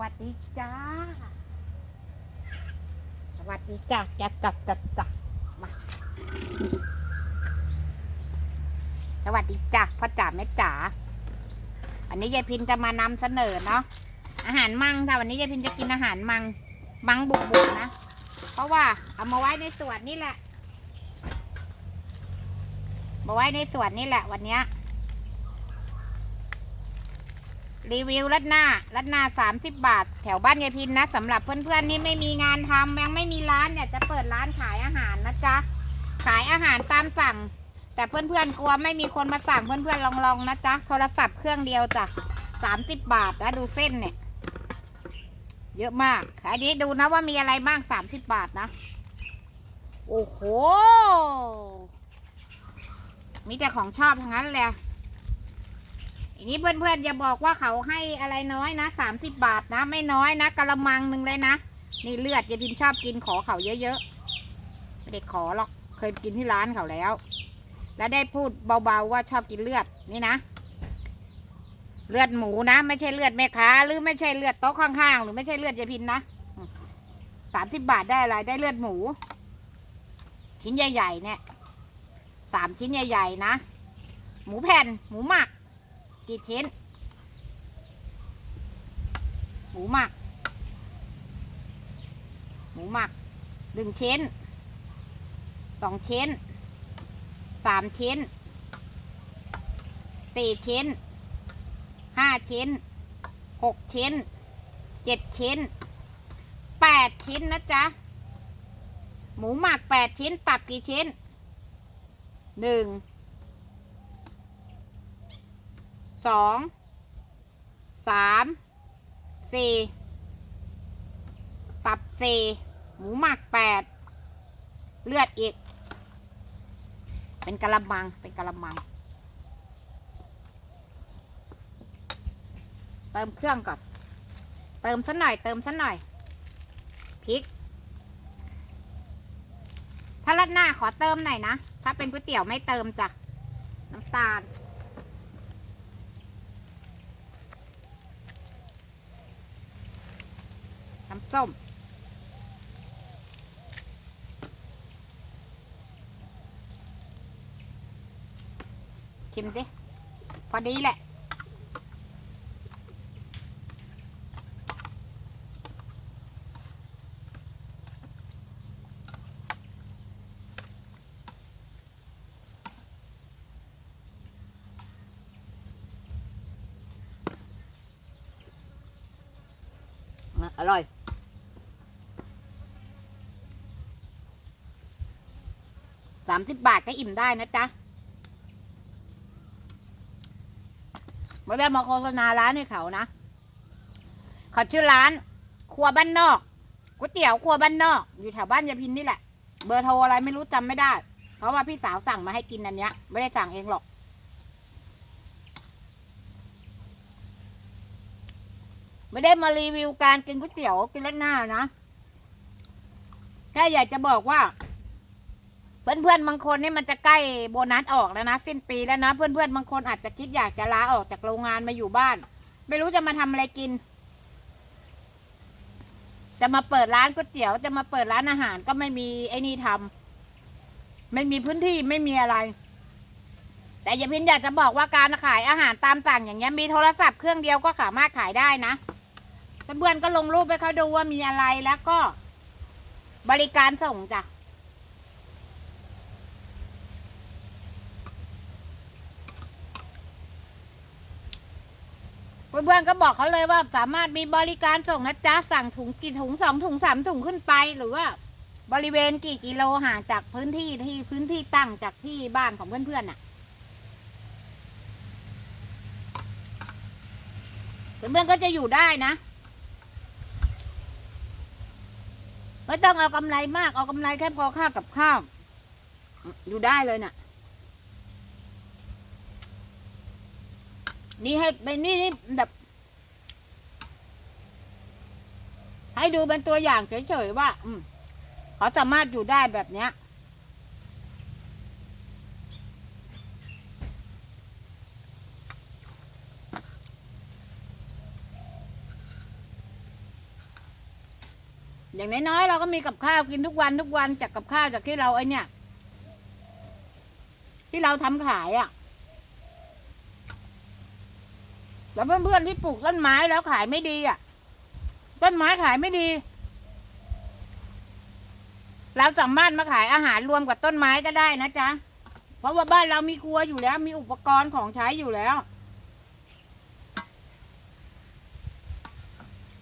วัสดีจ้า สวัสดีจ้าจ้าจ้าจ้าจ้ามาสวัสดีจ้าพ่อจ๋าแม่จ๋าวันนี้ยายพินจะมานำเสนอเนาะอาหารมังค่ะวันนี้ยายพินจะกินอาหารมังมังบุกบุกนะเพราะว่าเอามาไว้ในสวนนี่แหละมาไว้ในสวนนี่แหละ วันเนี้ย รีวิวรัดหน้ารัดหน้าสามสิบบาท แถวบ้านยายพินนะสำหรับเพื่อนๆนี่ไม่มีงานทำยังไม่มีร้านเนี่ยจะเปิดร้านขายอาหารนะจ๊ะ ขายอาหารตามสั่ง แต่เพื่อนๆกลัวไม่มีคนมาสั่งเพื่อนๆลองๆนะจ๊ะโทรศัพท์เครื่องเดียวจ้ะสามสิบบาทนะดูเส้นเนี่ย เยอะมาก อันนี้ดูนะว่ามีอะไรบ้างสามสิบบาทนะ โอ้โห มีแต่ของชอบทั้งนั้นเลย นี้เพื่อนๆอย่าบอกว่าเขาให้อะไรน้อยนะสามสิบบาทนะ ไม่น้อยนะกะละมังหนึ่งเลยนะ นี่เลือดยายพินชอบกินขอเขาเยอะๆไม่ได้ขอหรอกเคยกินที่ร้านเขาแล้ว แล้วได้พูดเบาๆว่าชอบกินเลือดนี่นะ เลือดหมูนะ ไม่ใช่เลือดแม่ค้าหรือไม่ใช่เลือดโต๊ะข้างๆหรือไม่ใช่เลือดยายพินนะสามสิบบาทได้อะไรได้เลือดหมู ชิ้นใหญ่ๆเนี่ยสามชิ้นใหญ่ๆนะ หมูแผ่นหมูหมัก กี่ชิ้น หมูหมัก หมูหมักหนึ่งชิ้นสองชิ้นสามชิ้นสี่ชิ้นห้าชิ้นหกชิ้นเจ็ดชิ้นแปดชิ้นนะจ๊ะ หมูหมักแปดชิ้นตับกี่ชิ้นหนึ่ง สองสามสี่ตับสี่หมูหมักแปดเลือดอีก เป็นกะละมังเป็นกะละมัง เติมเครื่องก่อน เติมสักหน่อยเติมสักหน่อยพริก ถ้ารัดหน้าขอเติมหน่อยนะ ถ้าเป็นก๋วยเตี๋ยวไม่เติมจ้ะ น้ำตาล น้ำส้ม ชิมดิพอดีแหละอร่อย สามสิบบาทก็อิ่มได้นะจ๊ะไม่ได้มาโฆษณาร้านให้เขานะเขาชื่อร้าน ครัวบ้านนอกก๋วยเตี๋ยวครัวบ้านนอก อยู่แถวบ้านยาพินนี่แหละ เบอร์โทรอะไรไม่รู้จำไม่ได้ เพราะว่าพี่สาวสั่งมาให้กินอันเนี้ย ไม่ได้สั่งเองหรอก ไม่ได้มารีวิวการกินก๋วยเตี๋ยวกินรัดหน้านะแค่อยากจะบอกว่า เพื่อนๆบางคนนี่มันจะใกล้โบนัสออกแล้วนะสิ้นปีแล้วนะ เพื่อนๆบางคนอาจจะคิดอยากจะลาออกจากโรงงานมาอยู่บ้าน ไม่รู้จะมาทำอะไรกิน จะมาเปิดร้านก๋วยเตี๋ยว จะมาเปิดร้านอาหารก็ไม่มีไอ้นี่ทำไม่มีพื้นที่ไม่มีอะไร แต่อย่าพินอยากจะบอกว่าการขายอาหารตามสั่งอย่างเงี้ยมีโทรศัพท์เครื่องเดียวก็สามารถขายได้นะเพื่อนๆก็ลงรูปให้เขาดูว่ามีอะไรแล้วก็ บริการส่งจ้ะ เพื่อนๆก็บอกเขาเลยว่าสามารถมีบริการส่งนะจ๊ะสั่งถุงกี่ถุงสองถุงสามถุงขึ้นไป หรือว่าบริเวณกี่กิโลห่างจากพื้นที่ที่พื้นที่ตั้งจากที่บ้านของเพื่อนๆน่ะ เพื่อนๆก็จะอยู่ได้นะ ไม่ต้องเอากำไรมากเอากำไรแค่พอค่ากับข้าวอยู่ได้เลยน่ะ นี่ให้เป็นนี่นี่แบบ ให้ดูเป็นตัวอย่างเฉยๆว่า อืมเขาสามารถอยู่ได้แบบเนี้ย อย่างน้อยๆเราก็มีกับข้าวกินทุกวันทุกวันจากกับข้าวจากที่เราไอเนี่ย ที่เราทำขายอะ่ะ แล้วเพื่อนๆที่ปลูกต้นไม้แล้วขายไม่ดีอะ ต้นไม้ขายไม่ดี เราสามารถมาขายอาหารรวมกับต้นไม้ก็ได้นะจ๊ะ เพราะว่าบ้านเรามีครัวอยู่แล้ว มีอุปกรณ์ของใช้อยู่แล้ว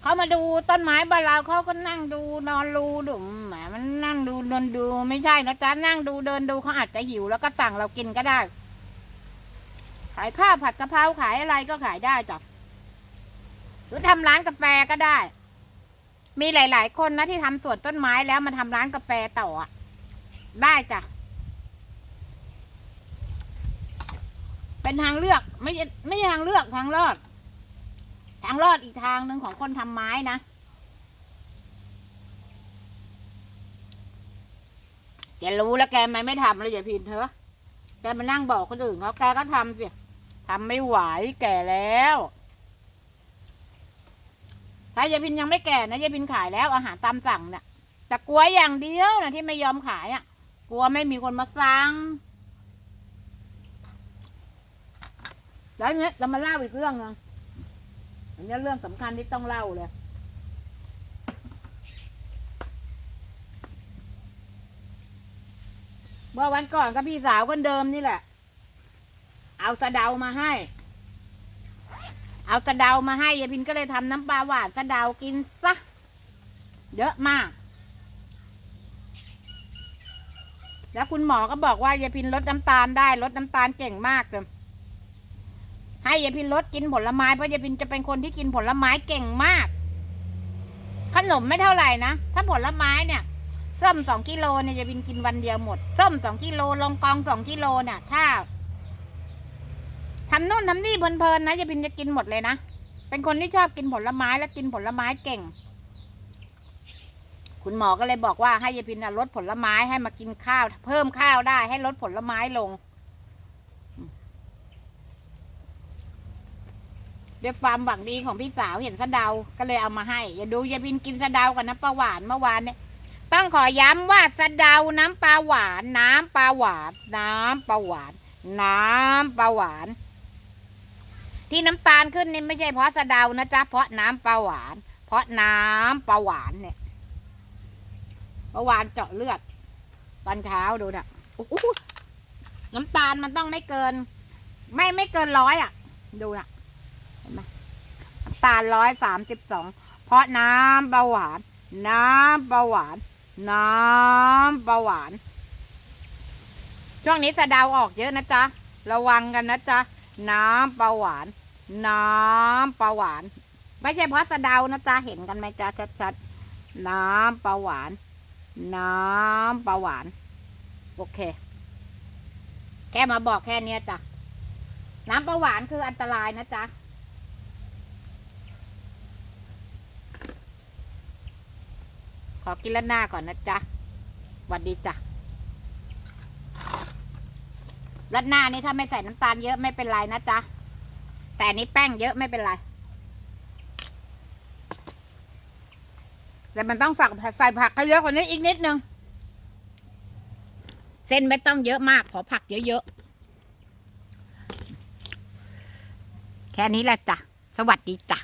เขามาดูต้นไม้บ้านเราเขาก็นั่งดูนอนดูดูแหมมันนั่งดูเดินดู ไม่ใช่นะจ๊ะนั่งดูเดินดูเขาอาจจะหิวแล้วก็สั่งเรากินก็ได้ ขายข้าวผัดกะเพราขายอะไรก็ขายได้จ้ะหรือทำร้านกาแฟก็ได้ มีหลาย ๆ คนนะที่ทำสวนต้นไม้แล้วมาทำร้านกาแฟต่อได้จ้ะเป็นทางเลือกไม่ไม่ใช่ทางเลือกทางรอด ทางรอดอีกทางหนึ่งของคนทำไม้นะแกรู้แล้วแกทำไมไม่ทำเลยอย่าพินเถอะแกมานั่งบอกคนอื่นเขาแกก็ทำสิ ทำไม่ไหวแก่แล้ว ถ้ายายพินยังไม่แก่นะยายพินขายแล้ว อาหารตามสั่งเนี่ยแต่กลัวอย่างเดียวนะที่ไม่ยอมขายอะ กลัวไม่มีคนมาสั่งแล้วเนี้ยจะมาเล่าอีกเรื่องหนึงอันนี้เรื่องสำคัญที่ต้องเล่าเลยเมื่อวันก่อนก็พี่สาวคนเดิมนี่แหละ เอาสะเดามาให้ เอาสะเดามาให้ยายพินก็เลยทำน้ำปลาหวานสะเดากินซะ เยอะมาก แล้วคุณหมอก็บอกว่ายายพินลดน้ำตาลได้ลดน้ำตาลเก่งมากเลยให้ยายพินลดกินผลไม้เพราะยายพินจะเป็นคนที่กินผลไม้เก่งมาก ขนมไม่เท่าไหร่นะ ถ้าผลไม้เนี่ยส้มสองกิโลเนี่ยยายพินกินวันเดียวหมดส้มสองกิโลลองกองสองกิโลเนี่ยถ้า ทำนู่นทำนี่เพลินๆนะยายพินจะกินหมดเลยนะ เป็นคนที่ชอบกินผลไม้และกินผลไม้เก่ง คุณหมอก็เลยบอกว่าให้ยายพินลดผลไม้ให้มากินข้าว เพิ่มข้าวได้ให้ลดผลไม้ลงด้วยความหวังดีของพี่สาวเห็นสะเดา ก็เลยเอามาให้ อย่าดูยายพินกินสะเดากับน้ำปลาหวานเมื่อวานเนี่ย ต้องขอย้ำว่าสะเดาน้ำปลาหวาน น้ำปลาหวาน น้ำปลาหวาน น้ำปลาหวาน ที่น้ำตาลขึ้นนี่ไม่ใช่เพราะสะเดานะจ๊ะเพราะน้ำปลาหวาน เพราะน้ำปลาหวานเนี่ยเมื่อวานเจาะเลือด ตอนเช้าดูน่ะน้ำตาลมันต้องไม่เกิน ไม่ไม่เกินร้อยอะ ดูน่ะเห็นไหมน้ำตาลร้อยสามสิบสองเพราะน้ำเบาหวาน น้ำเบาหวาน น้ำเบาหวาน ช่วงนี้สะเดาออกเยอะนะจ๊ะ ระวังกันนะจ๊ะ น้ำปลาหวาน น้ำปลาหวาน ไม่ใช่เพราะสะเดานะจ๊ะเห็นกันไหมจ๊ะชัดๆน้ำปลาหวาน น้ำปลาหวาน โอเค แค่มาบอกแค่เนี้ยจ้ะน้ำปลาหวานคืออันตรายนะจ๊ะขอกินละหน้าก่อนนะจ๊ะสวัสดีจ้ะรัดหน้านี่ถ้าไม่ใส่น้ำตาลเยอะไม่เป็นไรนะจ๊ะ แต่อันนี้แป้งเยอะไม่เป็นไรแต่มันต้องฝักใส่ผักให้เยอะกว่านี้อีกนิดนึง เส้นไม่ต้องเยอะมาก ขอผักเยอะๆ แค่นี้แหละจ้ะ สวัสดีจ้ะ